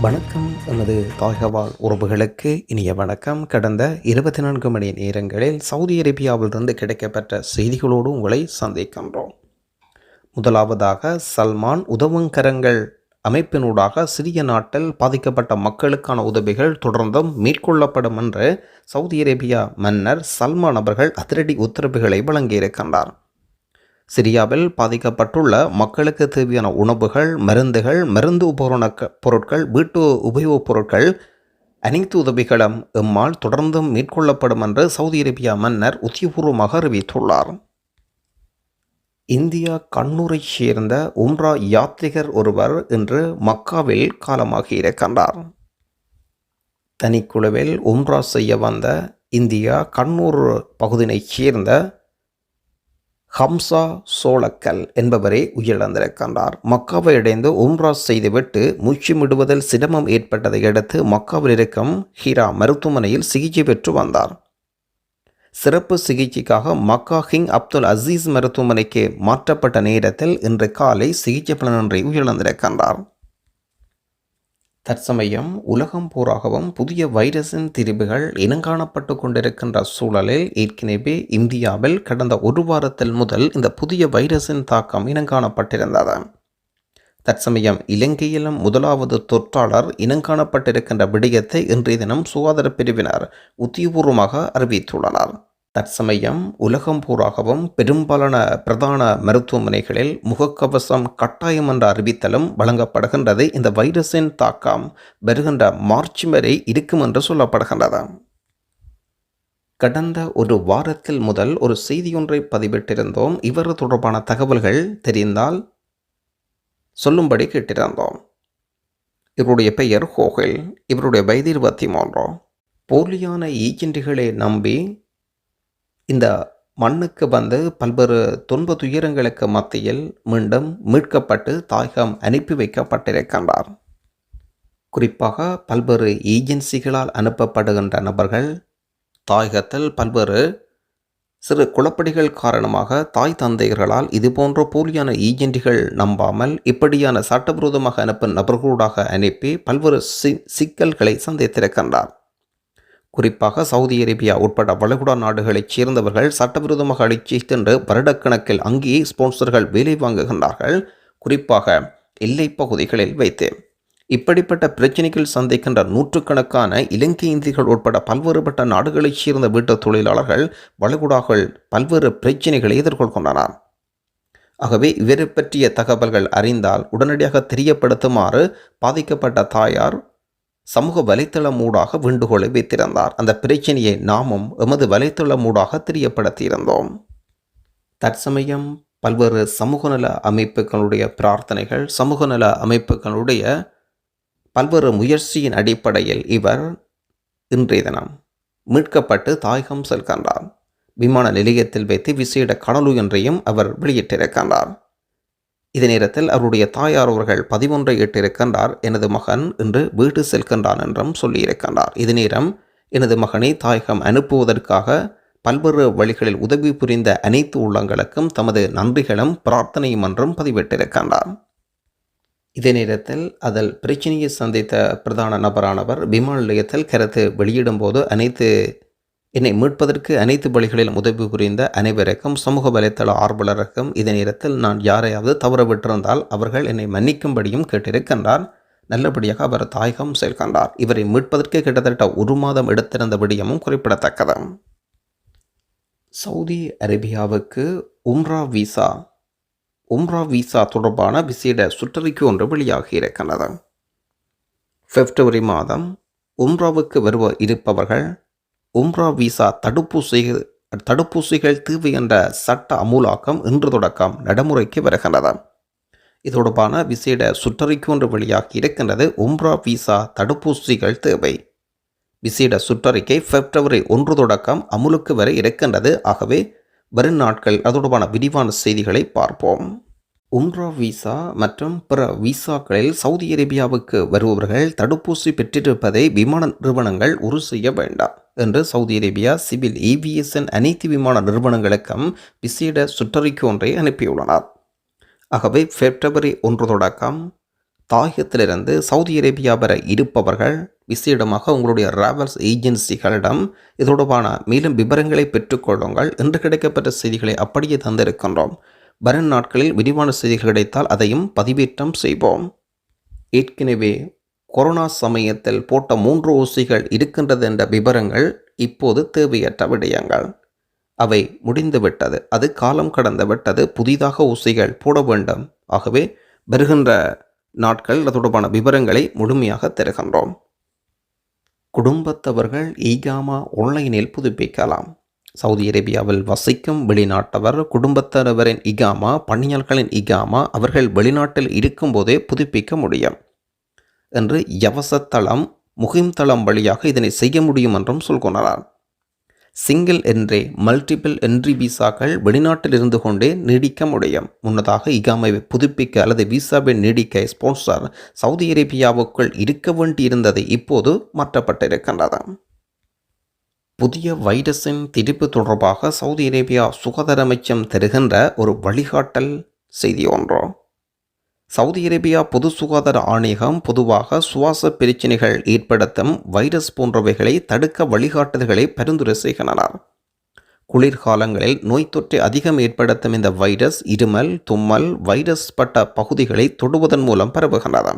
வணக்கம். எனது தாய்கவால் உறவுகளுக்கு இனிய வணக்கம். கடந்த இருபத்தி நான்கு மணி நேரங்களில் சவுதி அரேபியாவிலிருந்து கிடைக்கப்பட்ட செய்திகளோடு உங்களை சந்திக்கின்றோம். முதலாவதாக சல்மான் உதவுங்கரங்கள் அமைப்பினூடாக சிறிய நாட்டில் பாதிக்கப்பட்ட மக்களுக்கான உதவிகள் தொடர்ந்தும் மேற்கொள்ளப்படும் என்று சவுதி அரேபியா மன்னர் சல்மான் அவர்கள் அதிரடி உத்தரவுகளை வழங்கியிருக்கின்றார். சிரியாவில் பாதிக்கப்பட்டுள்ள மக்களுக்கு தேவையான உணவுகள் மருந்துகள் மருந்து உபகரண பொருட்கள் வீட்டு உபயோகப் பொருட்கள் அனைத்து உதவிகளும் எம்மால் தொடர்ந்தும் மேற்கொள்ளப்படும் என்று சவுதி அரேபியா மன்னர் உத்தியபூர்வமாக அறிவித்துள்ளார். இந்தியா கண்ணூரைச் சேர்ந்த உம்ரா யாத்ரிகர் ஒருவர் இன்று மக்காவில் காலமாகி இருக்கின்றார். தனிக்குழுவில் உம்ரா செய்ய வந்த இந்தியா கண்ணூர் பகுதியினைச் சேர்ந்த ஹம்சா சோளக்கல் என்பவரே உயிரிழந்திருக்கின்றார். மக்காவை அடைந்து உம்ரா செய்துவிட்டு முச்சிமிடுவதில் சிரமம் ஏற்பட்டதை அடுத்து மக்காவில் இருக்கும் ஹீரா மருத்துவமனையில் சிகிச்சை பெற்று வந்தார். சிறப்பு சிகிச்சைக்காக மக்கா கிங் அப்துல் அசீஸ் மருத்துவமனைக்கு மாற்றப்பட்ட நேரத்தில் இன்று காலை சிகிச்சை பலனின்றி உயிரிழந்திருக்கின்றார். தற்சமயம் உலகம் பூராகவும் புதிய வைரஸின் திரிவுகள் இனங்காணப்பட்டு கொண்டிருக்கின்ற சூழலில் ஏற்கனவே இந்தியாவில் கடந்த ஒரு வாரத்தில் முதல் இந்த புதிய வைரஸின் தாக்கம் இனங்காணப்பட்டிருந்தது. தற்சமயம் இலங்கையிலும் முதலாவது தொற்றாளர் இனங்காணப்பட்டிருக்கின்ற விடயத்தை இன்றைய தினம் சுகாதார பிரிவினர் உத்தியபூர்வமாக அறிவித்துள்ளனர். தற்சமயம் உலகம் பூராகவும் பெரும்பாலான பிரதான மருத்துவமனைகளில் முகக்கவசம் கட்டாயம் என்ற அறிவித்தலும் வழங்கப்படுகின்றது. இந்த வைரஸின் தாக்கம் வருகின்ற மார்ச் வரை இருக்கும் என்று சொல்லப்படுகின்றது. கடந்த ஒரு வாரத்தில் முதல் ஒரு செய்தியொன்றை பதிவிட்டிருந்தோம். இவர் தொடர்பான தகவல்கள் தெரிந்தால் சொல்லும்படி கேட்டிருந்தோம். இவருடைய பெயர் ஹோகில் இவருடைய வயது இருபத்தி மூன்று. போலியான ஏஜென்ட்டுகளை நம்பி இந்த மண்ணுக்கு வந்து பல்வேறு துன்ப துயரங்களுக்கு மத்தியில் மீண்டும் மீட்கப்பட்டு தாயகம் அனுப்பி வைக்கப்பட்டிருக்கின்றார். குறிப்பாக பல்வேறு ஏஜென்சிகளால் அனுப்பப்படுகின்ற நபர்கள் தாயகத்தில் பல்வேறு சிறு குழப்படிகள் காரணமாக தாய் தந்தையர்களால் இதுபோன்ற போலியான ஏஜென்ட்டுகள் நம்பாமல் இப்படியான சட்டவிரோதமாக அனுப்பும் நபர்களூடாக அனுப்பி பல்வேறு சி சிக்கல்களை சந்தித்திருக்கின்றார். குறிப்பாக சவுதி அரேபியா உட்பட வளைகுடா நாடுகளைச் சேர்ந்தவர்கள் சட்டவிரோதமாக அழைச்சி சென்று வருடக்கணக்கில் அங்கேயே ஸ்பான்சர்கள் வேலை வாங்குகின்றார்கள் குறிப்பாக எல்லை பகுதிகளில் வைத்து. இப்படிப்பட்ட பிரச்சினைகள் சந்திக்கின்ற நூற்றுக்கணக்கான இலங்கை இந்தியர்கள் உட்பட பல்வேறுபட்ட நாடுகளைச் சேர்ந்த வீட்டு தொழிலாளர்கள் வளைகுடாக்கள் பல்வேறு பிரச்சினைகளை எதிர்கொள்கின்றனர் ஆகவே இவரை பற்றிய தகவல்கள் அறிந்தால் உடனடியாக தெரியப்படுத்துமாறு பாதிக்கப்பட்ட தாயார் சமூக வலைத்தளம் ஊடாக வேண்டுகோளை வைத்திருந்தார். அந்த பிரச்சனையை நாமும் எமது வலைத்தளம் ஊடாக தெரியப்படுத்தியிருந்தோம். தற்சமயம் பல்வேறு சமூக நல அமைப்புகளுடைய பிரார்த்தனைகள் சமூக நல அமைப்புகளுடைய பல்வேறு முயற்சியின் அடிப்படையில் இவர் இன்றைய தினம் மீட்கப்பட்டு தாயகம் செல்கின்றார். விமான நிலையத்தில் வைத்து விசேட கடலு என்றையும் அவர் வெளியிட்டிருக்கின்றார். இதே நேரத்தில் அவருடைய தாயார் அவர்கள் பதிவொன்றை இட்டிருக்கின்றார் எனது மகன் இன்று வீடு செல்கின்றான் என்றும் சொல்லியிருக்கின்றார். இது நேரம் எனது மகனை தாயகம் அனுப்புவதற்காக பல்வேறு வழிகளில் உதவி புரிந்த அனைத்து உள்ளங்களுக்கும் தமது நன்றிகளும் பிரார்த்தனையும் என்றும் பதிவிட்டிருக்கின்றார். இதே நேரத்தில் அதில் பிரச்சனையை சந்தித்த பிரதான நபரானவர் விமான நிலையத்தில் கருத்து வெளியிடும்போது அனைத்து என்னை மீட்பதற்கு அனைத்து பலிகளிலும் உதவி புரிந்த அனைவருக்கும் சமூக வலைத்தள ஆர்வலருக்கும் இதே நேரத்தில் நான் யாரையாவது தவற விட்டிருந்தால் அவர்கள் என்னை மன்னிக்கும்படியும் கேட்டிருக்கின்றார். நல்லபடியாக அவர் தாயகம் செல்கின்றார். இவரை மீட்பதற்கு கிட்டத்தட்ட ஒரு மாதம் எடுத்திருந்த விடயமும் குறிப்பிடத்தக்கது. சவுதி அரேபியாவுக்கு உம்ரா விசா உம்ரா விசா தொடர்பான விசேட சுற்றறிக்கை ஒன்று வெளியாகி இருக்கின்றது. பிப்ரவரி மாதம் உம்ராவுக்கு வருவ இருப்பவர்கள் உம்ரா விசா தடுப்பூசிகள் தடுப்பூசிகள் தீவு என்ற சட்ட அமுலாக்கம் இன்று தொடக்கம் நடைமுறைக்கு வருகின்றது. இது தொடர்பான விசேட சுற்றறிக்கை ஒன்று வெளியாகி இருக்கின்றது. உம்ரா விசா தடுப்பூசிகள் தேவை. விசேட சுற்றறிக்கை பிப்ரவரி ஒன்று தொடக்கம் அமுலுக்கு வரை இருக்கின்றது. ஆகவே வரும் நாட்கள் அது தொடர்பான விரிவான செய்திகளை பார்ப்போம். உம்ரா விசா மற்றும் பிற விசாக்களில் சவுதி அரேபியாவுக்கு வருபவர்கள் தடுப்பூசி பெற்றிருப்பதை விமான நிறுவனங்கள் உறுதி செய்ய வேண்டாம். என்று சவுதி அரேபியா சிவில் ஏவியேஷன் அனைத்து விமான நிறுவனங்களுக்கும் விசேட சுற்றறிக்கை ஒன்றை அனுப்பியுள்ளனர். ஆகவே பிப்ரவரி ஒன்று தொடக்கம் தாயகத்திலிருந்து சவுதி அரேபியா வர இருப்பவர்கள் விசேடமாக உங்களுடைய ராவல்ஸ் ஏஜென்சிகளிடம் இது தொடர்பான மேலும் விவரங்களை பெற்றுக்கொள்ளுங்கள் என்று கிடைக்கப்பட்ட செய்திகளை அப்படியே தந்திருக்கின்றோம். வரும் நாட்களில் விரிவான செய்திகள் கிடைத்தால் அதையும் பதிவேற்றம் செய்வோம். ஏற்கனவே கொரோனா சமயத்தில் போட்ட மூன்று ஊசிகள் இருக்கின்றது என்ற விவரங்கள் இப்போது தேவையற்ற விடயங்கள். அவை முடிந்துவிட்டது. அது காலம் கடந்து விட்டது. புதிதாக ஊசிகள் போட வேண்டும். ஆகவே வருகின்ற நாட்கள் தொடர்பான விவரங்களை முழுமையாக தருகின்றோம். குடும்பத்தவர்கள் ஈகாமா ஆன்லைனில் புதுப்பிக்கலாம். சவுதி அரேபியாவில் வசிக்கும் வெளிநாட்டவர் குடும்பத்தவரின் இகாமா பணியாளர்களின் இகாமா அவர்கள் வெளிநாட்டில் இருக்கும்போதே புதுப்பிக்க முடியும். என்று யவசத்தளம் முகிம்தளம் வழியாக இதனை செய்ய முடியும் என்றும் சொல்கொண்டார் சிங்கிள் என்றே மல்டிபிள் என்ட்ரி விசாக்கள் வெளிநாட்டில் இருந்து கொண்டே நீடிக்க முடியும். முன்னதாக இகாமைவை புதுப்பிக்க அல்லது விசாவை நீடிக்க ஸ்பான்சர் சவுதி அரேபியாவுக்குள் இருக்க வேண்டியிருந்தது இப்போது மாற்றப்பட்டிருக்கின்றது. புதிய வைரஸின் திரிப்பு தொடர்பாக சவுதி அரேபியா சுகாதார அமைச்சம் தருகின்ற ஒரு வழிகாட்டல் செய்தி ஒன்றோ. சவுதி அரேபியா பொது சுகாதார ஆணையகம் பொதுவாக சுவாச பிரச்சினைகள் ஏற்படுத்தும் வைரஸ் போன்றவைகளை தடுக்க வழிகாட்டுதல்களை பரிந்துரை செய்கின்றனர். குளிர்காலங்களில் நோய் தொற்றை அதிகம் ஏற்படுத்தும் இந்த வைரஸ் இருமல் தும்மல் வைரஸ் பட்ட பகுதிகளை தொடுவதன் மூலம் பரவுகின்றன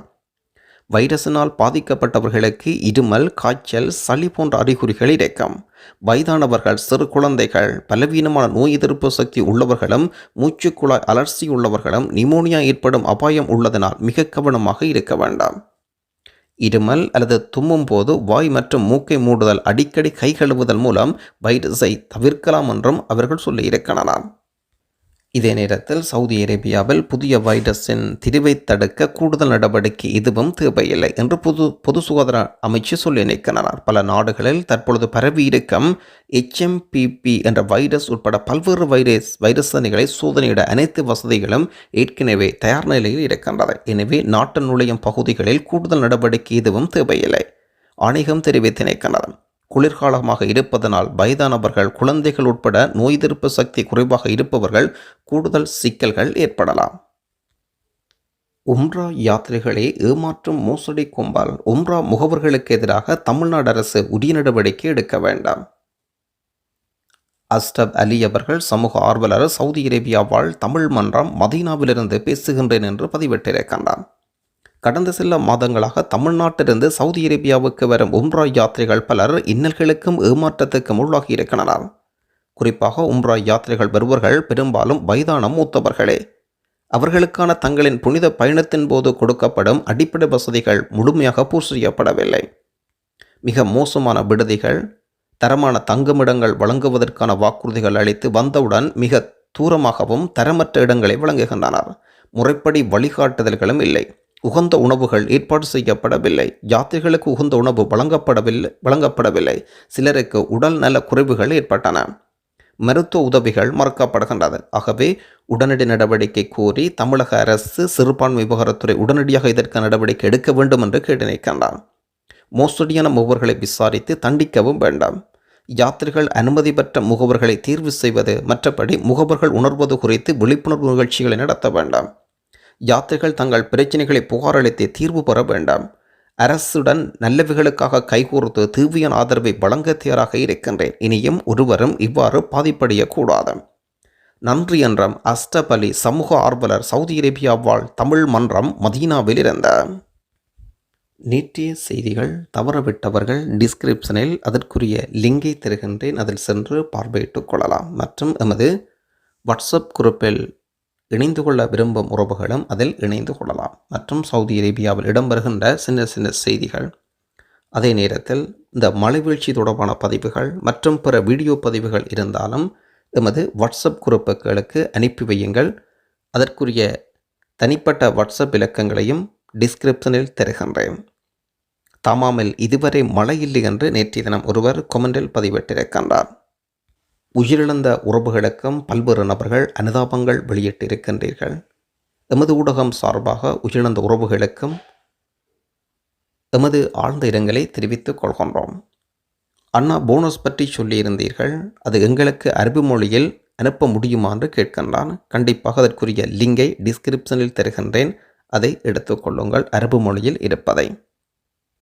வைரஸினால் பாதிக்கப்பட்டவர்களுக்கு இருமல் காய்ச்சல் சளி போன்ற அறிகுறிகள் இருக்கும் வயதானவர்கள் சிறு குழந்தைகள் பலவீனமான நோய் எதிர்ப்பு சக்தி உள்ளவர்களும் மூச்சுக்குழாய் அலர்ச்சி உள்ளவர்களும் நிமோனியா ஏற்படும் அபாயம் உள்ளதனால் மிக கவனமாக இருக்க வேண்டாம். இருமல் அல்லது தும்மும் போது வாய் மற்றும் மூக்கை மூடுதல் அடிக்கடி கை கழுவுதல் மூலம் வைரஸை தவிர்க்கலாம் என்றும் அவர்கள் சொல்லியிருக்கலாம் இதே நேரத்தில் சவுதி அரேபியாவில் புதிய வைரஸின் திரிவை தடுக்க கூடுதல் நடவடிக்கை எதுவும் தேவையில்லை என்று பொது பொது சுகாதார அமைச்சு சொல்லி நிற்கின்றனர் பல நாடுகளில் தற்பொழுது பரவி இருக்கும் எச்எம்பிபி என்ற வைரஸ் உட்பட பல்வேறு வைரஸ் வைரசனிகளை சோதனையிட அனைத்து வசதிகளும் ஏற்கனவே தயார் நிலையில் இருக்கின்றது. எனவே நாட்டு நுழையும் பகுதிகளில் கூடுதல் நடவடிக்கை எதுவும் தேவையில்லை. ஆணையம் தெரிவித்து நிற்கின்றனர் குளிர்காலமாக இருப்பதனால் வயதானவர்கள் குழந்தைகள் உட்பட நோய் எதிர்ப்பு சக்தி குறைவாக இருப்பவர்கள் கூடுதல் சிக்கல்கள் ஏற்படலாம். உம்ரா யாத்திரைகளை ஏமாற்றும் மோசடி கும்பல் உம்ரா முகவர்களுக்கு எதிராக தமிழ்நாடு அரசு உரிய நடவடிக்கை எடுக்க வேண்டாம். அஸ்டப் அலி அவர்கள் சமூக ஆர்வலர் சவுதி அரேபியாவால் தமிழ் மன்றம் மதீனாவிலிருந்து பேசுகின்றேன் என்று பதிவிட்டிருக்கின்றான். கடந்த சில மாதங்களாக தமிழ்நாட்டிலிருந்து சவுதி அரேபியாவுக்கு வரும் உம்ரா யாத்திரைகள் பலர் இன்னல்களுக்கும் ஏமாற்றத்துக்கும் உள்ளாகி குறிப்பாக உம்ரா யாத்திரைகள் வருவர்கள் பெரும்பாலும் வயதான மூத்தவர்களே. அவர்களுக்கான தங்களின் புனித பயணத்தின் போது கொடுக்கப்படும் அடிப்படை வசதிகள் முழுமையாக பூர்த்தி செய்யப்படவில்லை மிக மோசமான விடுதிகள் தரமான தங்குமிடங்கள் வழங்குவதற்கான வாக்குறுதிகள் அளித்து வந்தவுடன் மிக தூரமாகவும் தரமற்ற இடங்களை வழங்குகின்றனர். முறைப்படி வழிகாட்டுதல்களும் இல்லை. உகந்த உணவுகள் ஏற்பாடு செய்யப்படவில்லை. யாத்திரைகளுக்கு உகந்த உணவு வழங்கப்படவில்லை வழங்கப்படவில்லை. சிலருக்கு உடல் நல குறைவுகள் ஏற்பட்டன. மருத்துவ உதவிகள் மறுக்கப்படுகின்றது. ஆகவே உடனடி நடவடிக்கை கோரி தமிழக அரசு சிறுபான்மை விவகாரத்துறை உடனடியாக இதற்கு நடவடிக்கை எடுக்க வேண்டும் என்று கேட்டு நிற்கின்றார் மோசடியான முகவர்களை விசாரித்து தண்டிக்கவும் வேண்டாம். யாத்திரைகள் அனுமதி பெற்ற முகவர்களை தீர்வு செய்வது மற்றபடி முகவர்கள் உணர்வது குறித்து விழிப்புணர்வு நிகழ்ச்சிகளை நடத்த வேண்டாம். யாத்திரைகள் தங்கள் பிரச்சனைகளை புகாரளித்து தீர்வு பெற வேண்டாம். அரசுடன் நல்லவைகளுக்காக கைகூர்த்து தீவியன் ஆதரவை வழங்க தயாராக இருக்கின்றேன். இனியும் ஒருவரும் இவ்வாறு பாதிப்படையக்கூடாது. நன்றி என்றம் அஸ்டப் அலி சமூக ஆர்வலர் சவுதி அரேபியா வாழ் தமிழ் மன்றம் மதீனாவில் இருந்த நேற்றைய செய்திகள் தவறவிட்டவர்கள் டிஸ்கிரிப்ஷனில் அதற்குரிய லிங்கை தருகின்றேன். அதில் சென்று பார்வையிட்டுக் கொள்ளலாம். மற்றும் எமது வாட்ஸ்அப் குரூப்பில் இணைந்து கொள்ள விரும்பும் உறவுகளும் அதில் இணைந்து கொள்ளலாம். மற்றும் சவுதி அரேபியாவில் இடம்பெறுகின்ற சின்ன சின்ன செய்திகள். அதே நேரத்தில் இந்த மலைவீழ்ச்சி தொடர்பான பதிவுகள் மற்றும் பிற வீடியோ பதிவுகள் இருந்தாலும் எமது வாட்ஸ்அப் குரூப்புகளுக்கு அனுப்பி வையுங்கள். அதற்குரிய தனிப்பட்ட வாட்ஸ்அப் இலக்கங்களையும் டிஸ்கிரிப்ஷனில் தருகின்றேன். தமாமில் இதுவரை மழை இல்லை என்று நேற்றைய தினம் ஒருவர் கொமெண்டில் பதிவிட்டிருக்கின்றார். உயிரிழந்த உறவுகளுக்கும் பல்வேறு நபர்கள் அனுதாபங்கள் வெளியிட்டிருக்கின்றீர்கள். எமது ஊடகம் சார்பாக உயிரிழந்த உறவுகளுக்கும் எமது ஆழ்ந்த இரங்கலை தெரிவித்துக் கொள்கின்றோம். அண்ணா போனஸ் பற்றி சொல்லியிருந்தீர்கள். அது எங்களுக்கு அரபு மொழியில் அனுப்ப முடியுமா என்று கேட்கின்றான். கண்டிப்பாக அதற்குரிய லிங்கை டிஸ்கிரிப்ஷனில் தருகின்றேன். அதை எடுத்துக்கொள்ளுங்கள் அரபு மொழியில் இருப்பதை.